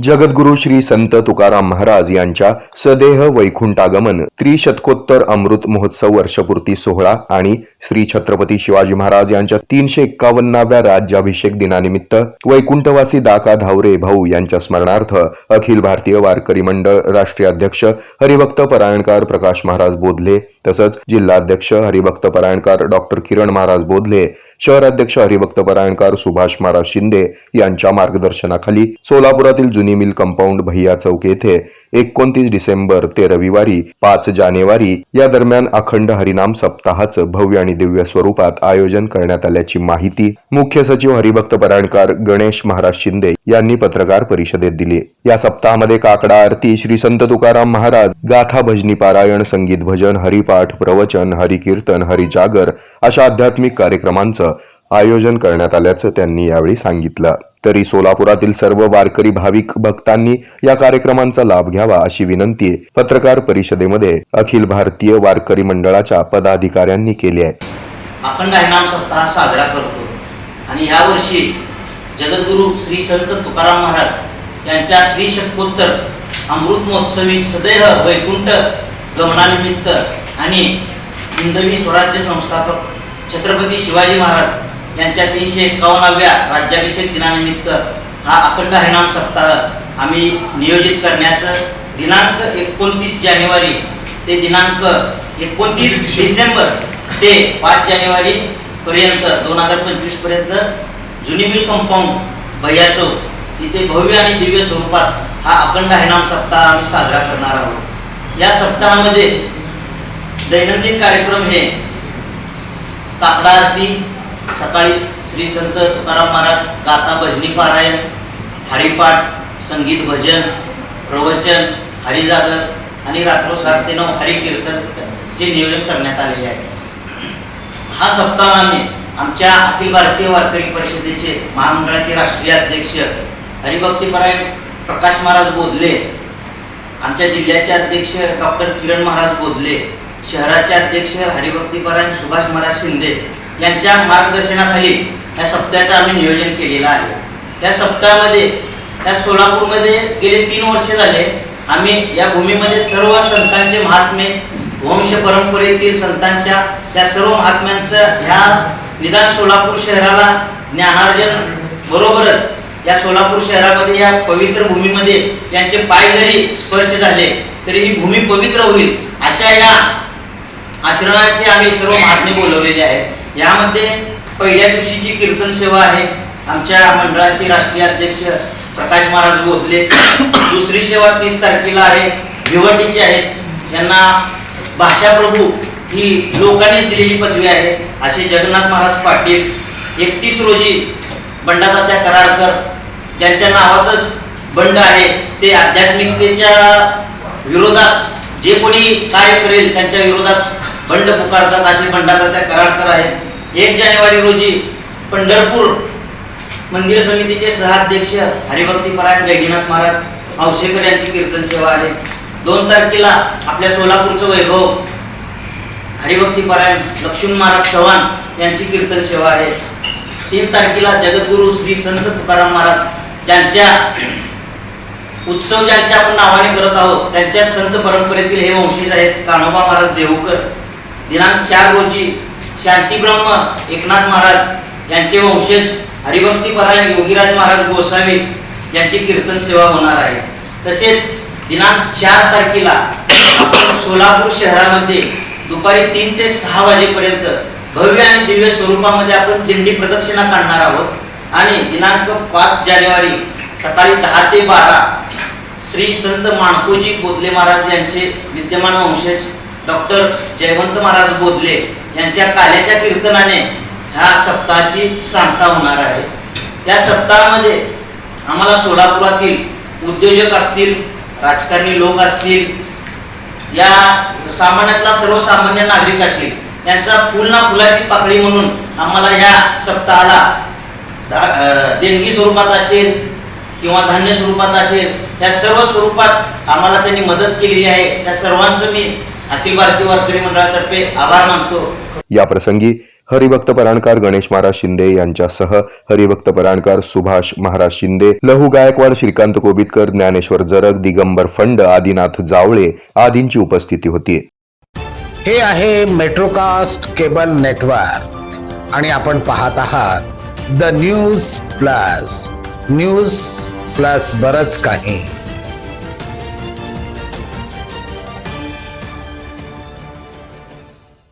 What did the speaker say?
जगद्गुरु श्री संत तुकाराम महाराज यांच्या सदेह वैकुंठागमन त्रिशतकोत्तर अमृत महोत्सव वर्षपूर्ती सोहळा आणि श्री छत्रपती शिवाजी महाराज यांच्या तीनशे एक्कावन्नाव्या राज्याभिषेक दिनानिमित्त वैकुंठवासी दाका धावरे भाऊ यांच्या स्मरणार्थ अखिल भारतीय वारकरी मंडळ राष्ट्रीय अध्यक्ष हरिभक्त परायणकार प्रकाश महाराज बोधले तसंच जिल्हाध्यक्ष हरिभक्त परायणकार डॉक्टर किरण महाराज बोधले शहराध्यक्ष हरिभक्त परायणकार सुभाष महाराज शिंदे यांच्या मार्गदर्शनाखाली सोलापुरातील जुनी मिल कंपाऊंड भैया चौक येथे एकोणतीस डिसेंबर ते रविवारी पाच जानेवारी या दरम्यान अखंड हरिनाम सप्ताहाचं भव्य आणि दिव्य स्वरूपात आयोजन करण्यात आल्याची माहिती मुख्य सचिव हरिभक्त परायणकार गणेश महाराज शिंदे यांनी पत्रकार परिषदेत दिली. या सप्ताहामध्ये काकडा आरती श्री संत तुकाराम महाराज गाथा भजनी पारायण संगीत भजन हरिपाठ प्रवचन हरिकीर्तन हरिजागर अशा आध्यात्मिक कार्यक्रमांचं आयोजन करण्यात आल्याचं त्यांनी यावेळी सांगितलं. तरी सोलापुरातील सर्व वारकरी भाविक भक्तांनी या कार्यक्रमांचा लाभ घ्यावा अशी विनंती पत्रकार परिषदेमध्ये अखिल भारतीय वारकरी मंडळाच्या पदाधिकाऱ्यांनी केली आहे. आपण हरिनाम सप्ताह साजरा करतो. आणि या वर्षी जगद्गुरू श्री संत तुकाराम महाराज यांच्या त्रिशतकोत्तर अमृत महोत्सवी सदैव वैकुंठ गमनानिमित्त आणि हिंदवी स्वराज्य संस्थापक छत्रपती शिवाजी महाराज यांच्या तीनशे एक्कावन्नाव्या राज्याभिषेक दिनानिमित्त हा अखंड हरिनाम सप्ताह आम्ही नियोजित करण्याचं दिनांक एकोणतीस जानेवारी ते दिनांक एकोणतीस डिसेंबर ते पाच जानेवारी पर्यंत दोन हजार पंचवीसपर्यंत जुनी मिल कंपाऊंड भैया चौक इथे भव्य आणि दिव्य स्वरूपात हा अखंड हरिनाम सप्ताह आम्ही साजरा करणार आहोत. या सप्ताहामध्ये दैनंदिन कार्यक्रम हे काकडा आरती सकाळी श्री संत तुकाराम महाराज गाथा भजनी पारायण हरिपाठ संगीत भजन प्रवचन हरिजागर आणि रात्र सात ते नऊ हरिकीर्तन चे नियोजन करण्यात आलेले आहे. हा सप्ताह आम्ही आमच्या अखिल भारतीय वारकरी परिषदेचे महामंडळाचे राष्ट्रीय अध्यक्ष हरिभक्तीपरायण प्रकाश महाराज बोधले आमच्या जिल्ह्याचे अध्यक्ष डॉक्टर किरण महाराज बोधले शहराचे अध्यक्ष हरिभक्तीपरायण सुभाष महाराज शिंदे यांच्या मार्गदर्शनाखाली या सप्ताहाचं आम्ही नियोजन केलेलं आहे. या सप्ताहामध्ये या सोलापूरमध्ये गेले तीन वर्ष झाले आम्ही या भूमीमध्ये सर्व संतांचे महात्मे वंश परंपरेतील संतांच्या त्या सर्व महात्म्यांचं ह्या निदान सोलापूर शहराला ज्ञानार्जन बरोबरच या सोलापूर शहरामध्ये या पवित्र भूमीमध्ये यांचे पाय जरी स्पर्श झाले तरी ही भूमी पवित्र होईल अशा या आचरणाचे आम्ही सर्व महात्मे बोलवलेले आहेत. यामध्ये पहिल्या दिवशीची कीर्तन सेवा आहे आमच्या मंडळाचे राष्ट्रीय अध्यक्ष प्रकाश महाराज बोधले दुसरी सेवा तीस तारखेला आहे भिवंडीची आहे. यांना भाषाप्रभू ही लोकांनीच दिलेली पदवी आहे असे जगन्नाथ महाराज पाटील एकतीस रोजी बंडातात्या कराडकर ज्यांच्या नावातच बंड आहे ते आध्यात्मिकतेच्या विरोधात जे कोणी कार्य करेल त्यांच्या विरोधात बंड पुकारतात असे बंडातात्या कराडकर आहेत एक जानेवारी रोजी पंढरपूर मंदिर समितीचे सहाध्यक्ष हरिभक्तीपरायण गैनीनाथ महाराज औसेकर यांची कीर्तन सेवा आहे. दोन तारखेला आपल्या सोलापूरचं वैभव हरिभक्तीपरायण लक्ष्मण महाराज चव्हाण यांची कीर्तन सेवा आहे. तीन तारखेला जगद्गुरू श्री संत तुकाराम महाराज ज्यांच्या उत्सव ज्यांच्या आपण नावाने करत आहोत त्यांच्या संत परंपरेतील हे वंशीज आहेत कान्होबा महाराज देहूकर दिनांक चार रोजी शांतीब्रह्म एकनाथ महाराज यांचे वंशज हरिभक्तीपरायण योगीराज महाराज गोसावी यांची कीर्तन सेवा होणार आहे. तसेच दिनांक चार तारखेला आपण सोलापूर शहरामध्ये दुपारी तीन ते सहा वाजेपर्यंत भव्य आणि दिव्य स्वरूपामध्ये आपण दिंडी प्रदक्षिणा काढणार आहोत. आणि दिनांक पाच जानेवारी सकाळी दहा ते बारा श्री संत माणकोजी बोधले महाराज यांचे विद्यमान वंशज डॉक्टर जयवंत महाराज बोधले यांच्या काल्याच्या कीर्तनाने ह्या सप्ताहाची सांगता होणार आहे. या सप्ताहामध्ये आम्हाला सोलापुरातील उद्योजक असतील राजकारणी लोक असतील या सामान्यातला सर्वसामान्य नागरिक असतील यांचा फुल ना फुलाची पाकळी म्हणून आम्हाला या सप्ताहाला देणगी स्वरूपात असेल किंवा धान्य स्वरूपात असेल या सर्व स्वरूपात आम्हाला त्यांनी मदत केलेली आहे. त्या सर्वांचं मी अखिल भारतीय वारकरी मंडळातर्फे आभार मानतो. या प्रसंगी हरिभक्त पराणकार गणेश महाराज शिंदे यांच्यासह हरिभक्त पराणकार सुभाष महाराज शिंदे लहू गायकवाड श्रीकांत कोबितकर ज्ञानेश्वर जरग दिगंबर फंड आदिनाथ जावळे आदींची उपस्थिती होती. हे आहे मेट्रोकास्ट केबल नेटवर्क आणि आपण पाहत आहात the news plus news plus बरच काही.